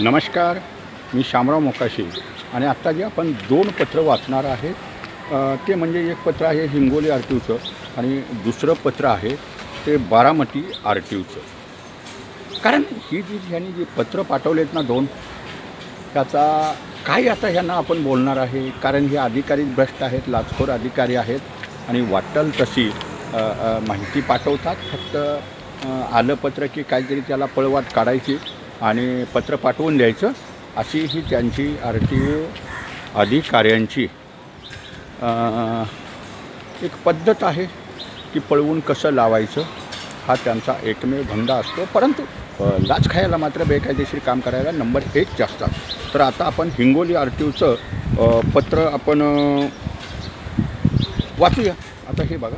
नमस्कार मी शामराव मोकाशी आणि आत्ता जे आपण दोन पत्र वाचणार आहेत ते म्हणजे एक पत्र आहे हिंगोली आर टी ओचं आणि दुसरं पत्र आहे ते बारामती आर टी ओचं कारण ही जी ह्यांनी जी पत्र पाठवलेत ना दोन त्याचा काय आता ह्यांना आपण बोलणार आहे? कारण हे अधिकारी भ्रष्ट आहेत लाचखोर अधिकारी आहेत आणि वाटल तशी माहिती पाठवतात. फक्त आलं पत्र की काहीतरी त्याला पळवाट काढायची. आणि पत्र पाठवून द्यायचं अशी ही त्यांची आर टी ओ अधिकाऱ्यांची एक पद्धत आहे की पळवून कसं लावायचं हा त्यांचा एकमेव धंदा असतो. परंतु लाच खायला मात्र बेकायदेशीर काम करायला नंबर एक जास्त. तर आता आपण हिंगोली आर टी ओचं पत्र आपण वाचूया. आता हे बघा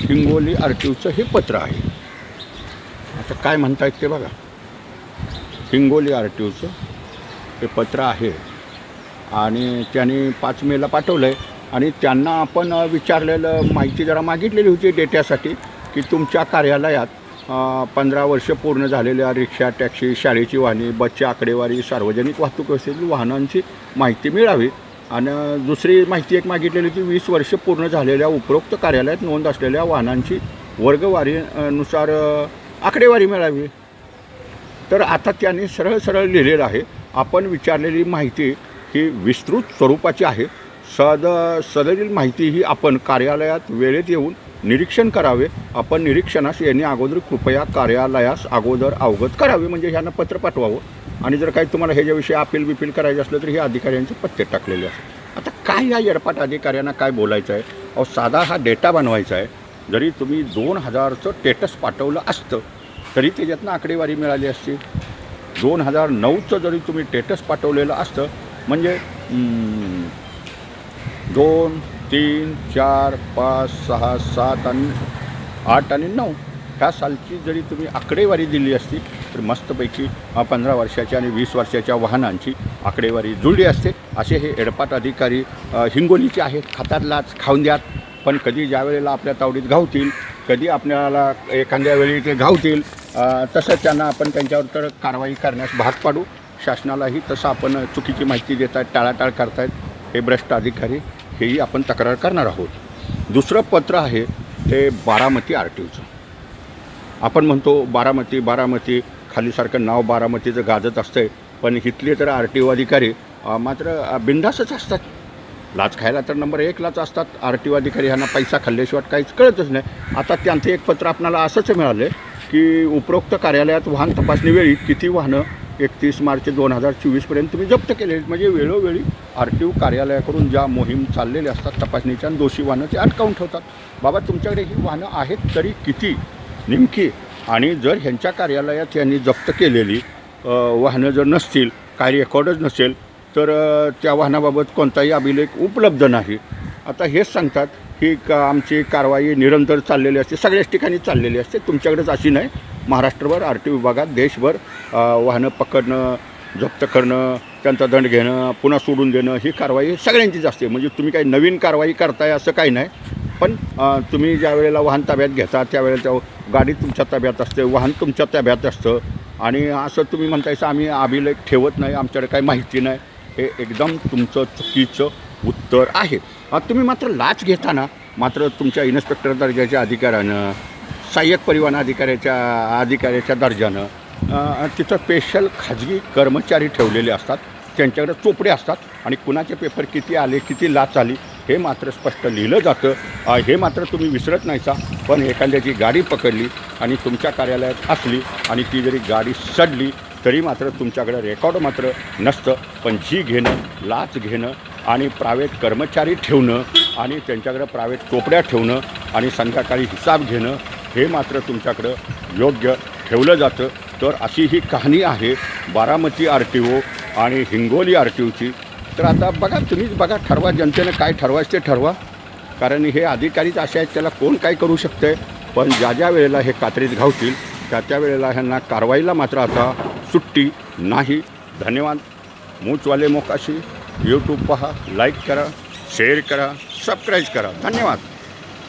हिंगोली आर टी ओचं हे पत्र आहे. आता काय म्हणतायत ते बघा. हिंगोली आर टी ओचं हे पत्र आहे. आणि त्यांनी पाच मेला पाठवलं आहे आणि त्यांना आपण विचारलेलं माहिती जरा मागितलेली होती डेट्यासाठी की तुमच्या कार्यालयात पंधरा वर्ष पूर्ण झालेल्या रिक्षा टॅक्सी शाळेची वाहने बसची आकडेवारी सार्वजनिक वाहतूक व्यवस्थेतील वाहनांची माहिती मिळावी. आणि दुसरी माहिती एक मागितलेली होती वीस वर्ष पूर्ण झालेल्या उपरोक्त कार्यालयात नोंद असलेल्या वाहनांची वर्गवारी नुसार आकडेवारी मिळावी. तर आता त्यांनी सरळ सरळ लिहिलेलं आहे. आपण विचारलेली माहिती ही विस्तृत स्वरूपाची आहे. सद सदरील माहिती ही आपण कार्यालयात वेळेत येऊन निरीक्षण करावे. आपण निरीक्षणास यांनी अगोदर कृपया कार्यालयास अगोदर अवगत करावे म्हणजे ह्यांना पत्र पाठवावं. आणि जर काही तुम्हाला ह्याच्याविषयी अपील बिपील करायचं असलं तर हे अधिकाऱ्यांचे पत्ते टाकलेले असतात. आता काय या येडपाट अधिकाऱ्यांना काय बोलायचं आहे? अहो साधा हा डेटा बनवायचा आहे. जरी तुम्ही दोन हजारचं टेटस पाठवलं असतं तरी त्याच्यातनं आकडेवारी मिळाली असती. दोन हजार नऊचं जरी तुम्ही टेटस पाठवलेलं असतं म्हणजे दोन तीन चार पाच सहा सात आणि आठ आणि नऊ ह्या सालची जरी तुम्ही आकडेवारी दिली असती तर मस्तपैकी पंधरा वर्षाच्या आणि वीस वर्षाच्या वाहनांची आकडेवारी जुळली असते. असे हे एडपाट अधिकारी हिंगोलीचे आहेत. खातात लाच खाऊन द्यात. पण कधी ज्या वेळेला आपल्या तावडीत घावतील कधी आपल्याला एखाद्या वेळी ते घावतील तसंच तसं त्यांना आपण त्यांच्यावर तर कारवाई करण्यास भाग पाडू. शासनालाही तसं आपण चुकीची माहिती देत आहेत टाळाटाळ करतायत. हे भ्रष्ट अधिकारी हेही आपण तक्रार करणार आहोत. दुसरं पत्र आहे ते बारामती आर टी ओचं आपण म्हणतो बारामती बारामती खालीसारखं नाव बारामतीचं गाजत असतंय पण इथले तर आर टी ओ अधिकारी मात्र बिंदासच बिनधास्तच असतात. लाच खायला तर नंबर एकलाच असतात. आर टी ओ अधिकारी ह्यांना पैसा खाल्ल्याशिवाय काहीच कळतच नाही. आता त्यांचं एक पत्र आपल्याला असंच मिळालं आहे की उपरोक्त कार्यालयात वाहन तपासणी वेळी किती वाहनं एकतीस मार्च दोन हजार चोवीसपर्यंत तुम्ही जप्त केले म्हणजे वेळोवेळी आर टी ओ कार्यालयाकडून ज्या मोहीम चाललेल्या असतात तपासणीच्या आणि दोषी वाहनं ते अटकावून ठेवतात. बाबा तुमच्याकडे ही वाहनं आहेत तरी किती? नेमकी? आणि जर ह्यांच्या कार्यालयात यांनी जप्त केलेली वाहनं जर नसतील काही रेकॉर्डच नसेल तर त्या वाहनाबाबत कोणताही अभिलेख उपलब्ध नाही. आता हेच सांगतात ही का आमची कारवाई निरंतर चाललेली असते सगळ्याच ठिकाणी चाललेली असते तुमच्याकडेच अशी नाही. महाराष्ट्रभर आर टी विभागात देशभर वाहनं पकडणं जप्त करणं त्यांचा दंड घेणं पुन्हा सोडून देणं ही कारवाई सगळ्यांचीच असते. म्हणजे तुम्ही काही नवीन कारवाई करताय असं काही नाही. पण तुम्ही ज्या वेळेला वाहन ताब्यात घेता त्यावेळेला त्या गाडी तुमच्या ताब्यात असते वाहन तुमच्या ताब्यात असतं. आणि असं तुम्ही म्हणतायचं आम्ही अभिलेख ठेवत नाही आमच्याकडे काही माहिती नाही. हे एकदम तुमचं चुकीचं उत्तर आहे. तुम्ही मात्र लाच घेताना मात्र तुमच्या इन्स्पेक्टर दर्जाच्या अधिकाऱ्यानं सहाय्यक परिवहन अधिकाऱ्याच्या अधिकाऱ्याच्या दर्जानं तिथं स्पेशल खाजगी कर्मचारी ठेवलेले असतात. त्यांच्याकडे चोपडे असतात. आणि कुणाचे पेपर किती आले किती लाच आली हे मात्र स्पष्ट लिहिलं जातं. हे मात्र तुम्ही विसरत नाहीसा पण एखाद्याची गाडी पकडली आणि तुमच्या कार्यालयात असली आणि ती जरी गाडी सडली तरी मात्र तुमच्याकडे रेकॉर्ड मात्र नसतं. पण जी घेणं लाच घेणं आणि प्रायव्हेट कर्मचारी ठेवणं आणि त्यांच्याकडं प्रायव्हेट कोपड्या ठेवणं आणि संध्याकाळी हिसाब घेणं हे मात्र तुमच्याकडं योग्य ठेवलं जातं. तर अशी ही कहाणी आहे बारामती आर टी ओ आणि हिंगोली आर टी ओची तर आता बघा तुम्हीच बघा ठरवा जनतेनं काय ठरवायचं ते ठरवा. कारण हे अधिकारीच असे आहेत त्याला कोण काय करू शकते पण ज्या ज्या वेळेला हे कात्रीत घावतील त्या त्या वेळेला ह्यांना कारवाईला मात्र आता सुट्टी नाही. धन्यवाद. मूचवाले मोकाशी. यूट्यूब पहा. लाईक करा. शेअर करा. सबस्क्राईब करा. धन्यवाद.